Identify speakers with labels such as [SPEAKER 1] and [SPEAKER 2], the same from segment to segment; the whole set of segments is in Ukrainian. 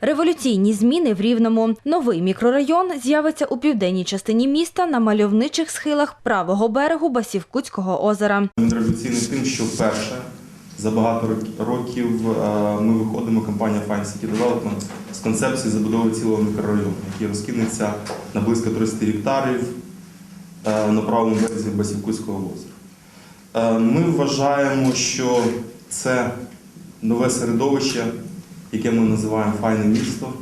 [SPEAKER 1] Революційні зміни в Рівному. Новий мікрорайон з'явиться у південній частині міста на мальовничих схилах правого берегу Басівкутського озера.
[SPEAKER 2] Революційний тим, що вперше за багато рок- років е, ми виходимо, компанія Fine City Development, з концепції забудови цілого мікрорайону, який розкинеться на близько 30 гектарів е, на правому березі Басівкутського озера. Е, Ми вважаємо, що це нове середовище, яке ми називаємо файне місто,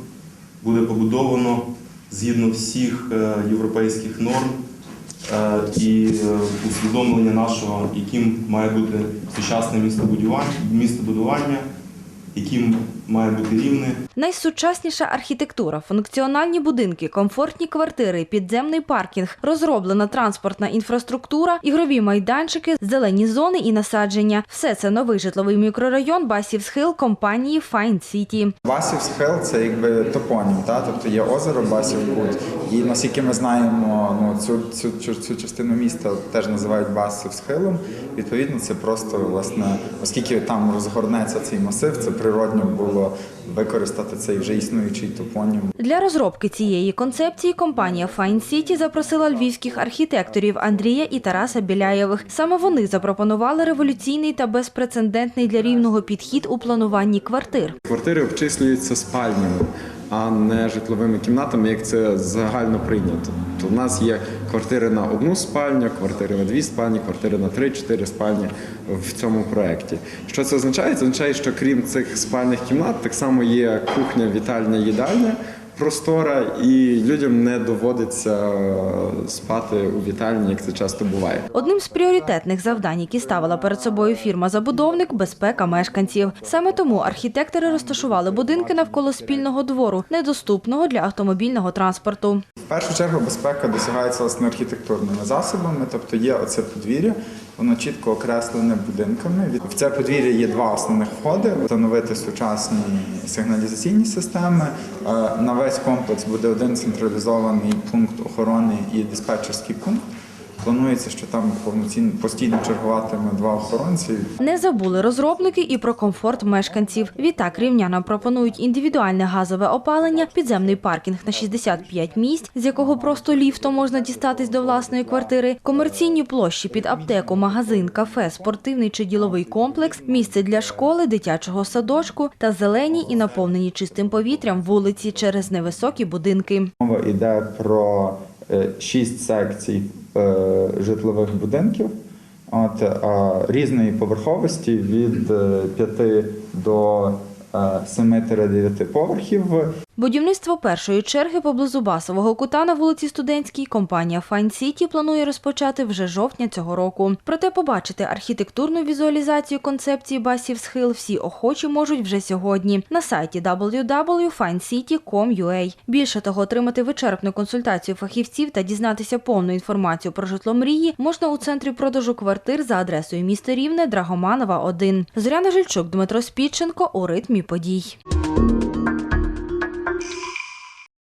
[SPEAKER 2] буде побудовано згідно всіх е, європейських норм е, і е, усвідомлення нашого, яким має бути сучасне містобудування, містобудування, яким має бути рівне.
[SPEAKER 1] Найсучасніша архітектура, функціональні будинки, комфортні квартири, підземний паркінг, розроблена транспортна інфраструктура, ігрові майданчики, зелені зони і насадження. Все це новий житловий мікрорайон Басів Схил компанії Fine City.
[SPEAKER 3] Басів схил це якби топонім, та? тобто є озеро Басів Кут. І наскільки ми знаємо, ну, цю, цю, цю, цю частину міста теж називають Басів схилом. Відповідно, це просто власне, оскільки там розгорнеться цей масив, це природньо було використати цей вже існуючий топонім.
[SPEAKER 1] Для розробки цієї концепції компанія Fine City запросила львівських архітекторів Андрія і Тараса Біляєвих. Саме вони запропонували революційний та безпрецедентний для рівного підхід у плануванні квартир.
[SPEAKER 4] Квартири обчислюються спальнями, а не житловими кімнатами, як це загально прийнято. То в нас є квартири на одну спальню, квартири на дві спальні, квартири на три-чотири спальні в цьому проєкті. Що це означає? Це означає, що крім цих спальних кімнат, так само є кухня, вітальня, їдальня. Простора, і людям не доводиться спати у вітальні, як це часто буває.
[SPEAKER 1] Одним з пріоритетних завдань, які ставила перед собою фірма-забудовник, безпека мешканців. Саме тому архітектори розташували будинки навколо спільного двору, недоступного для автомобільного транспорту.
[SPEAKER 3] В першу чергу безпека досягається власне архітектурними засобами, тобто є оце подвір'я, воно чітко окреслене будинками. В це подвір'я є два основних входи: встановити сучасні сигналізаційні системи. Е, На весь комплекс буде один централізований пункт охорони і диспетчерський пункт. Планується, що там повноцінно постійно чергуватиме два охоронці.
[SPEAKER 1] Не забули розробники і про комфорт мешканців. Відтак рівнянам пропонують індивідуальне газове опалення, підземний паркінг на 65 місць, з якого просто ліфтом можна дістатись до власної квартири, комерційні площі під аптеку, магазин, кафе, спортивний чи діловий комплекс, місце для школи, дитячого садочку та зелені і наповнені чистим повітрям вулиці через невисокі будинки.
[SPEAKER 3] Мова йде про е, шість секцій житлових будинків от, а різної поверховості від 5 до 7-9 поверхів.
[SPEAKER 1] Будівництво першої черги поблизу Басового кута на вулиці Студентській компанія Fine City планує розпочати вже жовтня цього року. Проте побачити архітектурну візуалізацію концепції Басів Схил всі охочі можуть вже сьогодні на сайті www.finecity.com.ua. Більше того, отримати вичерпну консультацію фахівців та дізнатися повну інформацію про житло мрії можна у центрі продажу квартир за адресою місто Рівне, Драгоманова, 1. Зоряна Жильчук, Дмитро Спідченко у ритмі подій.